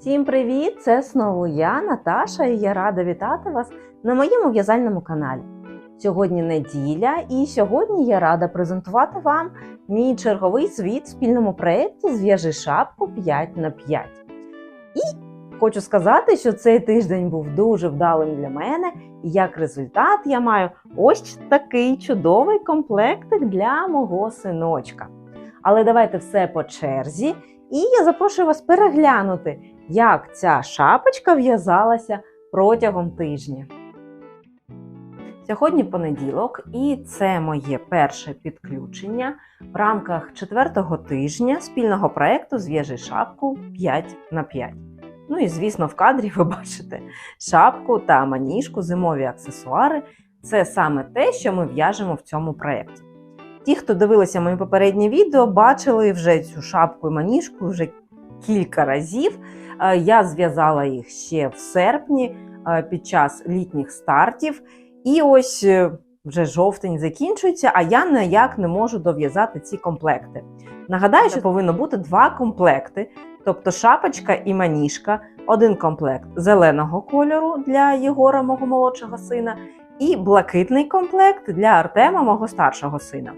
Всім привіт! Це знову я, Наташа, і я рада вітати вас на моєму в'язальному каналі. Сьогодні неділя, і сьогодні я рада презентувати вам мій черговий звіт в спільному проєкті Зв'яжи шапку 5 на 5. І хочу сказати, що цей тиждень був дуже вдалим для мене, і як результат я маю ось такий чудовий комплектик для мого синочка. Але давайте все по черзі, і я запрошую вас переглянути, як ця шапочка в'язалася протягом тижня. Сьогодні понеділок, і це моє перше підключення в рамках четвертого тижня спільного проєкту Зв'яжи шапку 5 на 5. Ну і звісно, в кадрі ви бачите шапку та маніжку, зимові аксесуари. Це саме те, що ми в'яжемо в цьому проєкті. Ті, хто дивилися мої попередні відео, бачили вже цю шапку і маніжку вже кілька разів. Е, Я зв'язала їх ще в серпні е, під час літніх стартів. І ось е, вже жовтень закінчується, а я ніяк не можу дов'язати ці комплекти. Нагадаю, що повинно бути два комплекти, тобто шапочка і маніжка, один комплект зеленого кольору для Єгора, мого молодшого сина, і блакитний комплект для Артема, мого старшого сина.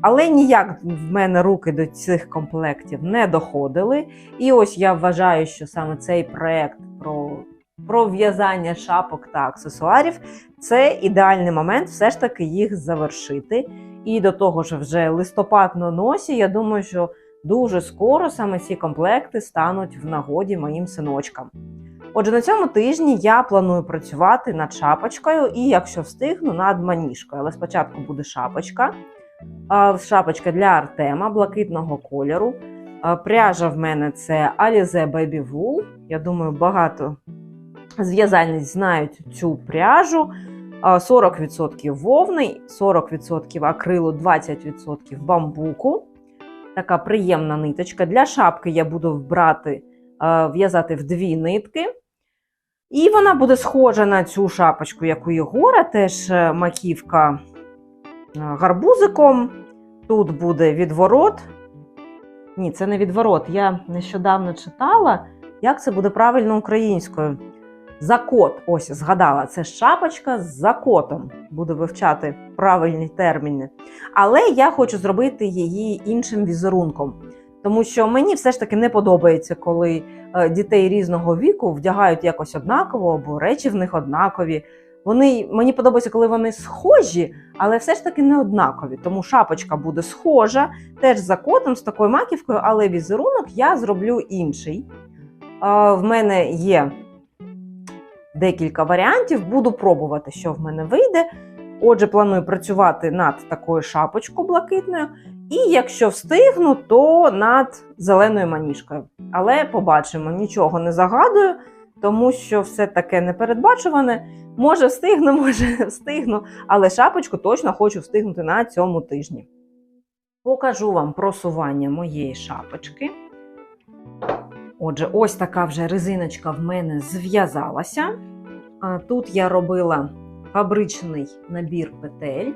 Але ніяк в мене руки до цих комплектів не доходили. І ось я вважаю, що саме цей проект про, про в'язання шапок та аксесуарів це ідеальний момент все ж таки їх завершити. І до того ж, вже листопад на носі. Я думаю, що дуже скоро саме ці комплекти стануть в нагоді моїм синочкам. Отже, на цьому тижні я планую працювати над шапочкою і, якщо встигну, над маніжкою. Але спочатку буде шапочка. Шапочка для Артема блакитного кольору. Пряжа в мене це Alize Baby Wool. Я думаю, багато зв'язальниць знають цю пряжу. 40% вовни, 40% акрилу, 20% бамбуку. Така приємна ниточка. Для шапки я буду вбрати, а, в'язати в дві нитки. І вона буде схожа на цю шапочку, як у Єгора, теж е, маківка гарбузиком. Тут буде відворот. Ні, це не відворот. Я нещодавно читала, як це буде правильно українською. Закот, ось згадала, це шапочка з закотом. Буду вивчати правильні терміни. Але я хочу зробити її іншим візерунком. Тому що мені все ж таки не подобається, коли е, дітей різного віку вдягають якось однаково, або речі в них однакові. Вони мені подобається, коли вони схожі, але все ж таки не однакові. Тому шапочка буде схожа, теж за котом, з такою маківкою, але візерунок я зроблю інший. Е, В мене є декілька варіантів, буду пробувати, що в мене вийде. Отже, планую працювати над такою шапочкою блакитною. І якщо встигну, то над зеленою маніжкою. Але побачимо, нічого не загадую, тому що все таке непередбачуване. Може, встигну, може, не встигну, але шапочку точно хочу встигнути на цьому тижні. Покажу вам просування моєї шапочки. Отже, ось така вже резиночка в мене зв'язалася. Тут я робила фабричний набір петель.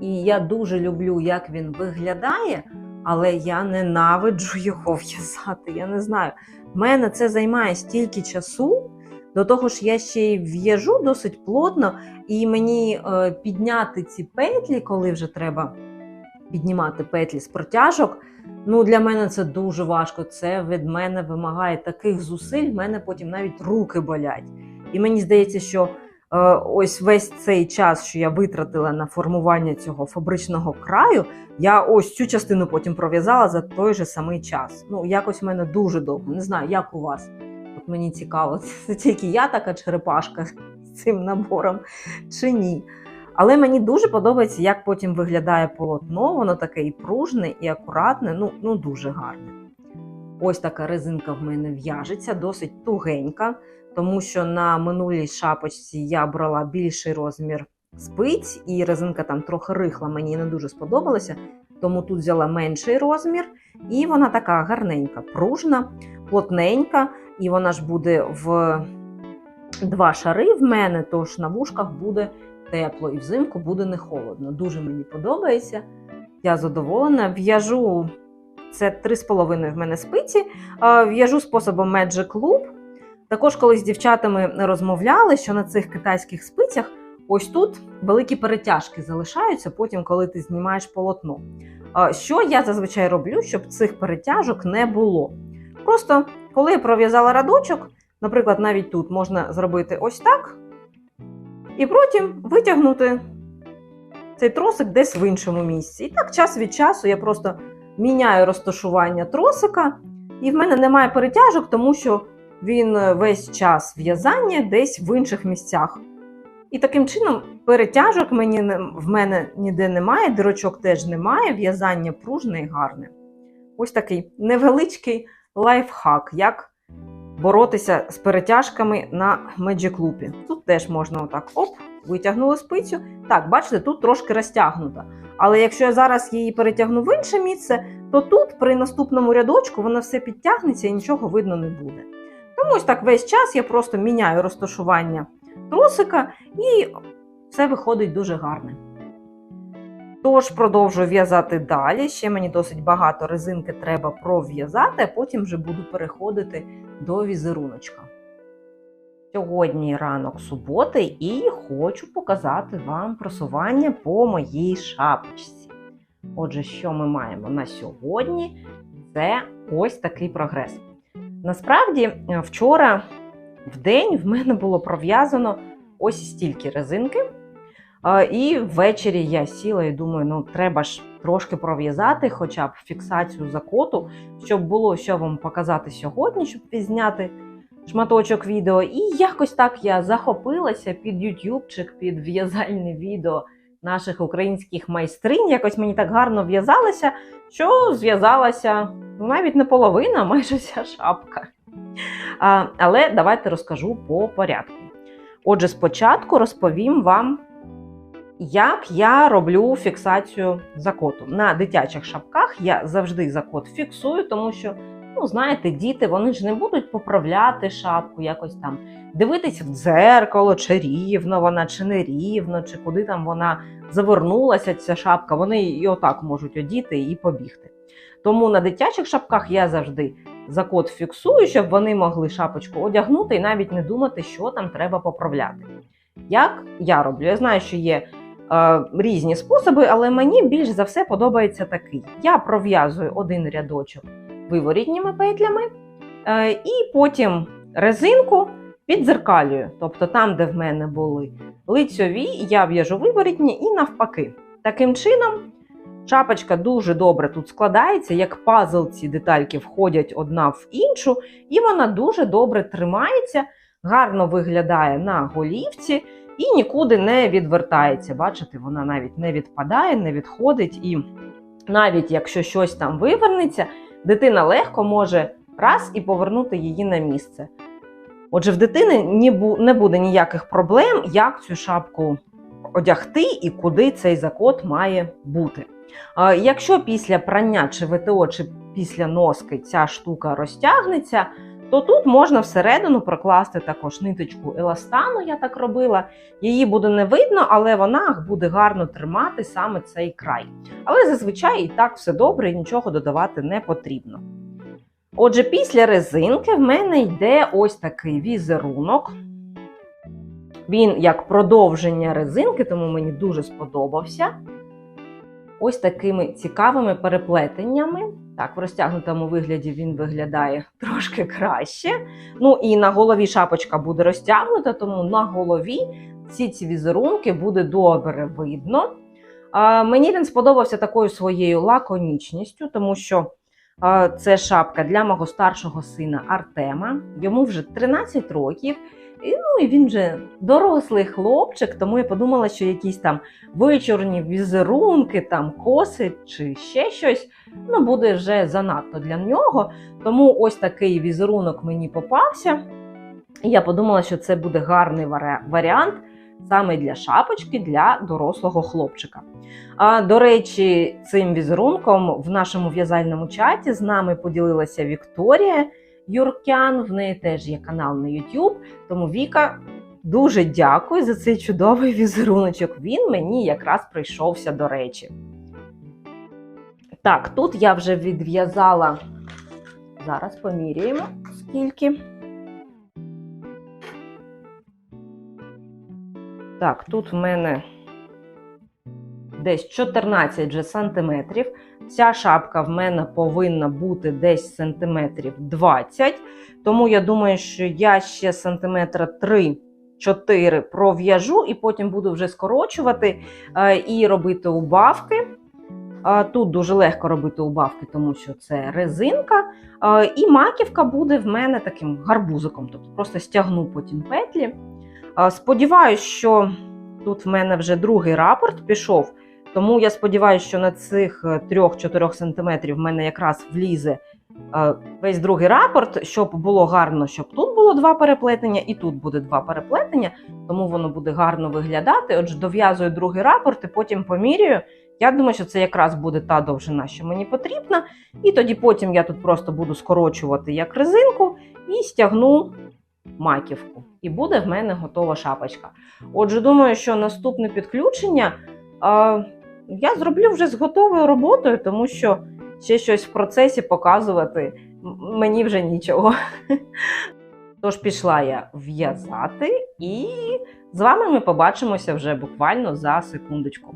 І я дуже люблю, як він виглядає, але я ненавиджу його в'язати. Я не знаю. В мене це займає стільки часу. До того ж, я ще й в'яжу досить плотно, і мені е, підняти ці петлі, коли вже треба піднімати петлі з протяжок. Ну, для мене це дуже важко. Це від мене вимагає таких зусиль, в мене потім навіть руки болять. І мені здається, що е, ось весь цей час, що я витратила на формування цього фабричного краю, я ось цю частину потім пров'язала за той же самий час. Ну, якось в мене дуже довго. Не знаю, як у вас. Мені цікаво, це тільки я така черепашка з цим набором чи ні. Але мені дуже подобається, як потім виглядає полотно. Воно таке і пружне, і акуратне, ну, ну дуже гарне. Ось така резинка в мене в'яжеться, досить тугенька, тому що на минулій шапочці я брала більший розмір спиць, і резинка там трохи рихла, мені не дуже сподобалася. Тому тут взяла менший розмір, і вона така гарненька, пружна, плотненька, і вона ж буде в два шари в мене, тож на вушках буде тепло і взимку буде не холодно. Дуже мені подобається. Я задоволена. В'яжу це 3,5 в мене спиці. В'яжу способом Magic Loop. Також колись з дівчатами розмовляли, що на цих китайських спицях ось тут великі перетяжки залишаються, потім, коли ти знімаєш полотно. Що я зазвичай роблю, щоб цих перетяжок не було? Просто коли я пров'язала радочок, наприклад, навіть тут можна зробити ось так, і потім витягнути цей тросик десь в іншому місці. І так, час від часу я просто міняю розташування тросика, і в мене немає перетяжок, тому що він е, весь час в'язання десь в інших місцях. І таким чином перетяжок мені в мене ніде немає, дирочок теж немає, в'язання пружне і гарне. Ось такий невеличкий лайфхак, як боротися з перетяжками на Loop. Тут теж можна отак оп, витягнули спицю. Так, бачите, тут трошки розтягнута. Але якщо я зараз її перетягну в інше місце, то тут при наступному рядочку воно все підтягнеться і нічого видно не буде. Тому ось так весь час я просто міняю розташування тросика і все виходить дуже гарне. Тож продовжую в'язати далі. Ще мені досить багато резинки треба пров'язати, а потім вже буду переходити до візеруночка. Сьогодні ранок суботи і хочу показати вам просування по моїй шапочці. Отже, що ми маємо на сьогодні? Це ось такий прогрес. Насправді, вчора в день в мене було пров'язано ось стільки резинки. І ввечері я сіла і думаю, ну треба ж трошки пров'язати, хоча б фіксацію закоту, щоб було що вам показати сьогодні, щоб відзняти шматочок відео. І якось так я захопилася під ютубчик, під в'язальне відео наших українських майстринь. Якось мені так гарно в'язалося, що зв'язалася ну, навіть не половина, а майже вся шапка. А, але давайте розкажу по порядку. Отже, спочатку розповім вам, як я роблю фіксацію закоту. На дитячих шапках я завжди закот фіксую, тому що, ну, знаєте, діти вони ж не будуть поправляти шапку, якось там дивитись в дзеркало, чи рівно вона, чи не рівно, чи куди там вона завернулася, ця шапка. Вони і отак можуть одіти і побігти. Тому на дитячих шапках я завжди закот фіксую, щоб вони могли шапочку одягнути і навіть не думати, що там треба поправляти. Як я роблю? Я знаю, що є різні способи, але мені більш за все подобається такий: я пров'язую один рядочок виворітніми петлями, е, і потім резинку підзеркалюю. Тобто там, де в мене були лицьові, я в'яжу виворітні і навпаки. Таким чином, шапочка дуже добре тут складається, як пазл ці детальки входять одна в іншу, і вона дуже добре тримається, гарно виглядає на голівці і нікуди не відвертається. Бачите, вона навіть не відпадає, не відходить. І навіть якщо щось там вивернеться, дитина легко може раз і повернути її на місце. Отже, в дитини не буде ніяких проблем, як цю шапку одягти і куди цей закот має бути. Якщо після прання чи ВТО, чи після носки ця штука розтягнеться, то тут можна всередину прокласти також ниточку еластану, я так робила. Її буде не видно, але вона буде гарно тримати саме цей край. Але зазвичай і так все добре, і нічого додавати не потрібно. Отже, після резинки в мене йде ось такий візерунок. Він як продовження резинки, тому мені дуже сподобався. Ось такими цікавими переплетеннями. Так, в розтягнутому вигляді він виглядає трошки краще. Ну і на голові шапочка буде розтягнута, тому на голові всі ці візерунки буде добре видно. А, мені він сподобався такою своєю лаконічністю, тому що а, це шапка для мого старшого сина Артема. Йому вже 13 років. І, ну, і він вже дорослий хлопчик, тому я подумала, що якісь там вичорні візерунки, там коси чи ще щось ну, буде вже занадто для нього. Тому ось такий візерунок мені попався. І я подумала, що це буде гарний варіант саме для шапочки для дорослого хлопчика. А, до речі, цим візерунком в нашому в'язальному чаті з нами поділилася Вікторія Юркян. В неї теж є канал на YouTube. Тому Віка, дуже дякую за цей чудовий візеруночок. Він мені якраз прийшовся до речі. Так, тут я вже відв'язала. Зараз поміряємо скільки. Так, тут в мене десь 14 вже сантиметрів. Ця шапка в мене повинна бути десь сантиметрів 20. Тому я думаю, що я ще сантиметра 3-4 пров'яжу і потім буду вже скорочувати е, і робити убавки. Е, Тут дуже легко робити убавки, тому що це резинка. Е, І маківка буде в мене таким гарбузиком, тобто просто стягну потім петлі. Сподіваюсь, що тут в мене вже другий рапорт пішов, тому я сподіваюся, що на цих 3-4 см в мене якраз влізе е, весь другий рапорт, щоб було гарно, щоб тут було два переплетення, і тут буде два переплетення, тому воно буде гарно виглядати. Отже, дов'язую другий рапорт і потім поміряю. Я думаю, що це якраз буде та довжина, що мені потрібна. І тоді потім я тут просто буду скорочувати як резинку і стягну маківку. І буде в мене готова шапочка. Отже, думаю, що наступне підключення а, я зроблю вже з готовою роботою, тому що ще щось в процесі показувати мені вже нічого. Тож пішла я в'язати, і з вами ми побачимося вже буквально за секундочку.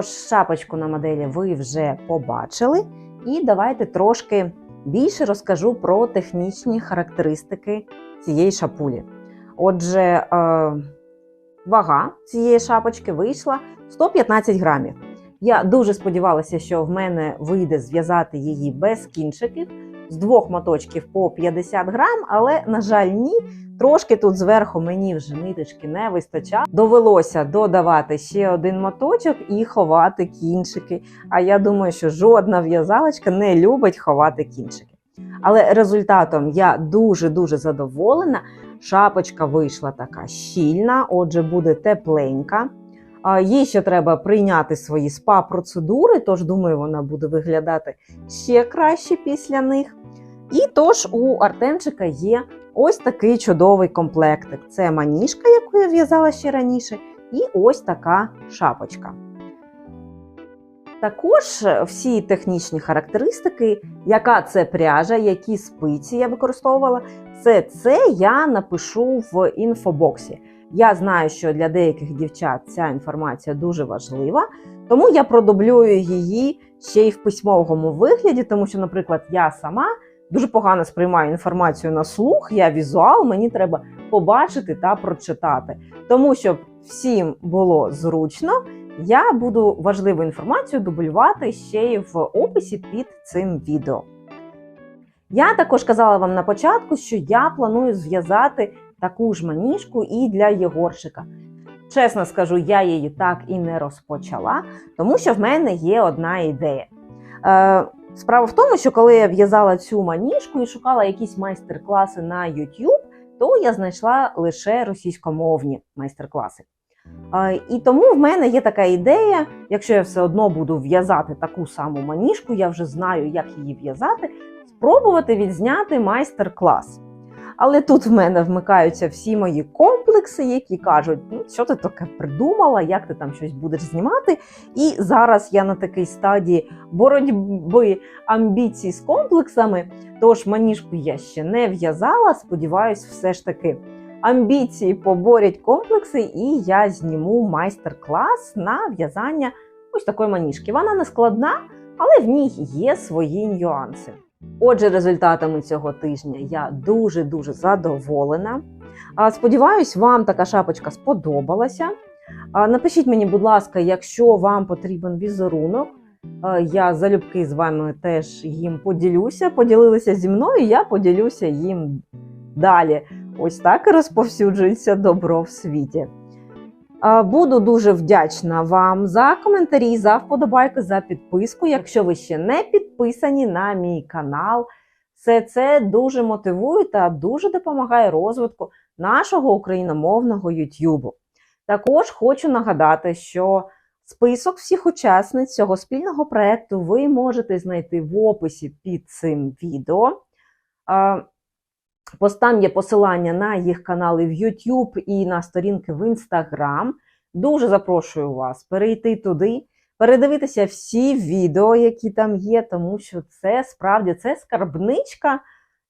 Тож, шапочку на моделі ви вже побачили, і давайте трошки більше розкажу про технічні характеристики цієї шапулі. Отже, е, вага цієї шапочки вийшла 115 грамів. Я дуже сподівалася, що в мене вийде зв'язати її без кінчиків з двох моточків по 50 грам, але, на жаль, ні. Трошки тут зверху мені вже ниточки не вистачало. Довелося додавати ще один моточок і ховати кінчики. А я думаю, що жодна в'язалочка не любить ховати кінчики. Але результатом я дуже-дуже задоволена. Шапочка вийшла така щільна, отже, буде тепленька. Їй ще треба прийняти свої спа-процедури, тож думаю, вона буде виглядати ще краще після них. І тож у Артемчика є ось такий чудовий комплектик. Це маніжка, яку я в'язала ще раніше, і ось така шапочка. Також всі технічні характеристики, яка це пряжа, які спиці я використовувала, все це я напишу в інфобоксі. Я знаю, що для деяких дівчат ця інформація дуже важлива, тому я продублюю її ще й в письмовому вигляді, тому що, наприклад, я сама дуже погано сприймаю інформацію на слух, я візуал, мені треба побачити та прочитати. Тому щоб всім було зручно, я буду важливу інформацію дублювати ще й в описі під цим відео. Я також казала вам на початку, що я планую зв'язати таку ж маніжку і для Єгорчика. Чесно скажу, я її так і не розпочала, тому що в мене є одна ідея. Е, Справа в тому, що коли я в'язала цю маніжку і шукала якісь майстер-класи на YouTube, то я знайшла лише російськомовні майстер-класи. І тому в мене є така ідея, якщо я все одно буду в'язати таку саму маніжку, я вже знаю, як її в'язати, спробувати відзняти майстер-клас. Але тут в мене вмикаються всі мої комплекси, які кажуть, ну що ти таке придумала, як ти там щось будеш знімати. І зараз я на такій стадії боротьби амбіцій з комплексами. Тож маніжку я ще не в'язала. Сподіваюсь, все ж таки амбіції поборять комплекси, і я зніму майстер-клас на в'язання ось такої маніжки. Вона не складна, але в ній є свої нюанси. Отже, результатами цього тижня я дуже-дуже задоволена. Сподіваюсь, вам така шапочка сподобалася. Напишіть мені, будь ласка, якщо вам потрібен візерунок, я залюбки з вами теж їм поділюся. Поділилися зі мною, я поділюся їм далі. Ось так і розповсюджується добро в світі. Буду дуже вдячна вам за коментарі, за вподобайки, за підписку. Якщо ви ще не підписані на мій канал, все це дуже мотивує та дуже допомагає розвитку нашого україномовного YouTube. Також хочу нагадати, що список всіх учасниць цього спільного проекту ви можете знайти в описі під цим відео. Ось є посилання на їх канали в YouTube і на сторінки в Instagram. Дуже запрошую вас перейти туди, передивитися всі відео, які там є, тому що це справді це скарбничка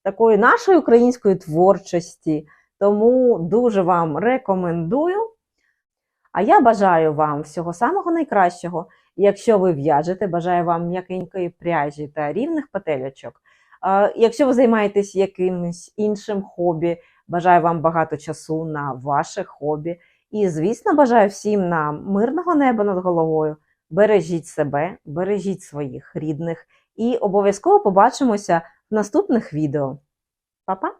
такої нашої української творчості. Тому дуже вам рекомендую. А я бажаю вам всього самого найкращого. Якщо ви в'яжете, бажаю вам м'якенької пряжі та рівних петельочок. Якщо ви займаєтесь якимось іншим хобі, бажаю вам багато часу на ваше хобі. І, звісно, бажаю всім нам мирного неба над головою. Бережіть себе, бережіть своїх рідних і обов'язково побачимося в наступних відео. Па-па!